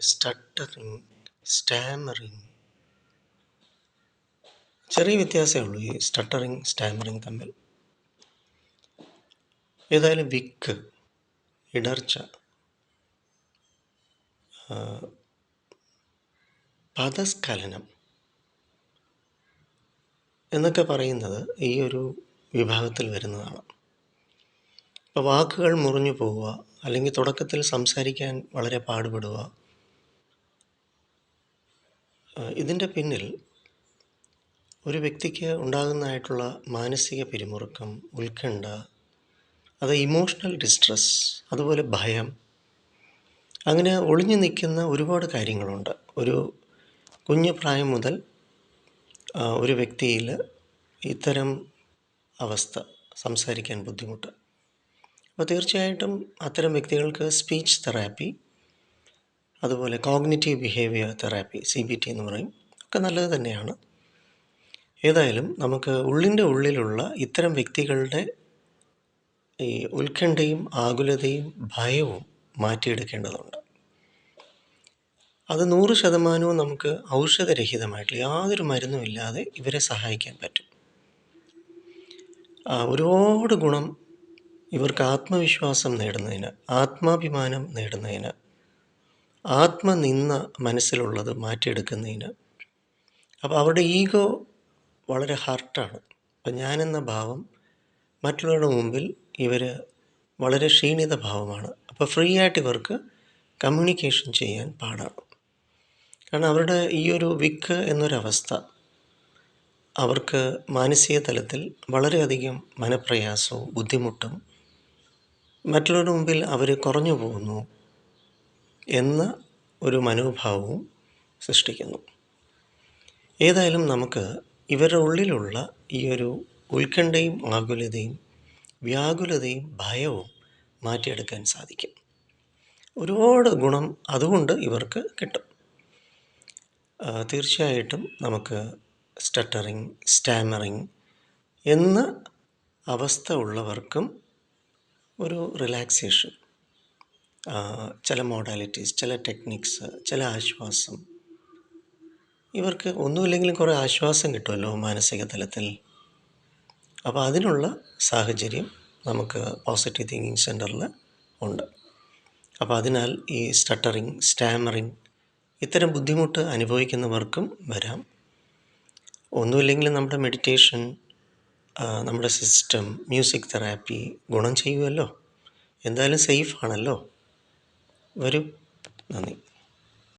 Stuttering stammering ചെറിയ വ്യത്യാസമേ ഉള്ളൂ ഈ സ്റ്റട്ടറിങ് സ്റ്റാമറിങ് തമ്മിൽ. ഏതായാലും വിക്ക് ഇടർച്ച പദസ്ഖലനം എന്നൊക്കെ പറയുന്നത് ഈ ഒരു വിഭാഗത്തിൽ വരുന്നതാണ്. ഇപ്പോൾ വാക്കുകൾ മുറിഞ്ഞു പോവുക അല്ലെങ്കിൽ തുടക്കത്തിൽ സംസാരിക്കാൻ വളരെ പാടുപെടുക ഇതിന്റെ പിന്നിൽ ഒരു വ്യക്തിക്ക് ഉണ്ടാകുന്നതായിട്ടുള്ള മാനസിക പിരിമുറുക്കം ഉത്കണ്ഠ അത് ഇമോഷണൽ ഡിസ്ട്രെസ് അതുപോലെ ഭയം അങ്ങനെ ഒളിഞ്ഞു നിൽക്കുന്ന ഒരുപാട് കാര്യങ്ങളുണ്ട്. ഒരു കുഞ്ഞു പ്രായം മുതൽ ഒരു വ്യക്തിയിൽ ഇത്തരം അവസ്ഥ സംസാരിക്കാൻ ബുദ്ധിമുട്ട്. അപ്പോൾ തീർച്ചയായിട്ടും അത്തരം വ്യക്തികൾക്ക് സ്പീച്ച് തെറാപ്പി അതുപോലെ cognitive behaviour therapy C B T എന്ന് പറയും. ഒക്കെ നല്ലത് തന്നെയാണ്. ഏതായാലും നമുക്ക് ഉള്ളിന്റെ ഉള്ളിലുള്ള ഇത്തരം വ്യക്തികളുടെ ഈ ഉത്കണ്ഠയും ആകുലതയും ഭയവും മാറ്റിയെടുക്കേണ്ടതുണ്ട്. അത് നൂറ് ശതമാനവും നമുക്ക് ഔഷധരഹിതമായിട്ടുള്ള യാതൊരു മരുന്നും ഇല്ലാതെ ഇവരെ സഹായിക്കാൻ പറ്റും. ഒരുപാട് ഗുണം ഇവർക്ക് ആത്മവിശ്വാസം നേടുന്നതിന് ആത്മാഭിമാനം നേടുന്നതിന് ആത്മനിന്ദ മനസ്സിലുള്ളത് മാറ്റിയെടുക്കുന്നതിന്. അപ്പോൾ അവരുടെ ഈഗോ വളരെ ഹർട്ടാണ്. അപ്പം ഞാനെന്ന ഭാവം മറ്റുള്ളവരുടെ മുമ്പിൽ ഇവർ വളരെ ക്ഷീണിത ഭാവമാണ്. അപ്പോൾ ഫ്രീ ആയിട്ട് ഇവർക്ക് കമ്മ്യൂണിക്കേഷൻ ചെയ്യാൻ പാടാണ്. കാരണം അവരുടെ ഈ ഒരു വിക്ക് എന്നൊരവസ്ഥ അവർക്ക് മാനസിക തലത്തിൽ വളരെയധികം മനപ്രയാസവും ബുദ്ധിമുട്ടും മറ്റുള്ളവരുടെ മുമ്പിൽ അവർ കുറഞ്ഞു പോകുന്നു. എന്ന ഒരു മനോഭാവവും സൃഷ്ടിക്കുന്നു. ഏതായാലും നമുക്ക് ഇവരുടെ ഉള്ളിലുള്ള ഈ ഒരു ഉത്കണ്ഠയും ആകുലതയും വ്യാകുലതയും ഭയവും മാറ്റിയെടുക്കാൻ സാധിക്കും. ഒരുപാട് ഗുണം അതുകൊണ്ട് ഇവർക്ക് കിട്ടും. തീർച്ചയായിട്ടും നമുക്ക് സ്റ്റട്ടറിങ് സ്റ്റാമറിങ് എന്ന അവസ്ഥ ഉള്ളവർക്കും ഒരു റിലാക്സേഷൻ ചില മോഡാലിറ്റീസ് ചില ടെക്നിക്സ് ചില ആശ്വാസം. ഇവർക്ക് ഒന്നുമില്ലെങ്കിലും കുറേ ആശ്വാസം കിട്ടുമല്ലോ മാനസിക തലത്തിൽ. അപ്പോൾ അതിനുള്ള സാഹചര്യം നമുക്ക് പോസിറ്റീവ് തിങ്കിങ് സെന്ററിൽ ഉണ്ട്. അപ്പോൾ അതിനാൽ ഈ സ്റ്റട്ടറിങ് സ്റ്റാമറിങ് ഇത്തരം ബുദ്ധിമുട്ട് അനുഭവിക്കുന്നവർക്കും വരാം. ഒന്നുമില്ലെങ്കിലും നമ്മുടെ മെഡിറ്റേഷൻ നമ്മുടെ സിസ്റ്റം മ്യൂസിക് തെറാപ്പി ഗുണം ചെയ്യുമല്ലോ. എന്തായാലും സേഫ് ആണല്ലോ. വരൂ നന്ദി.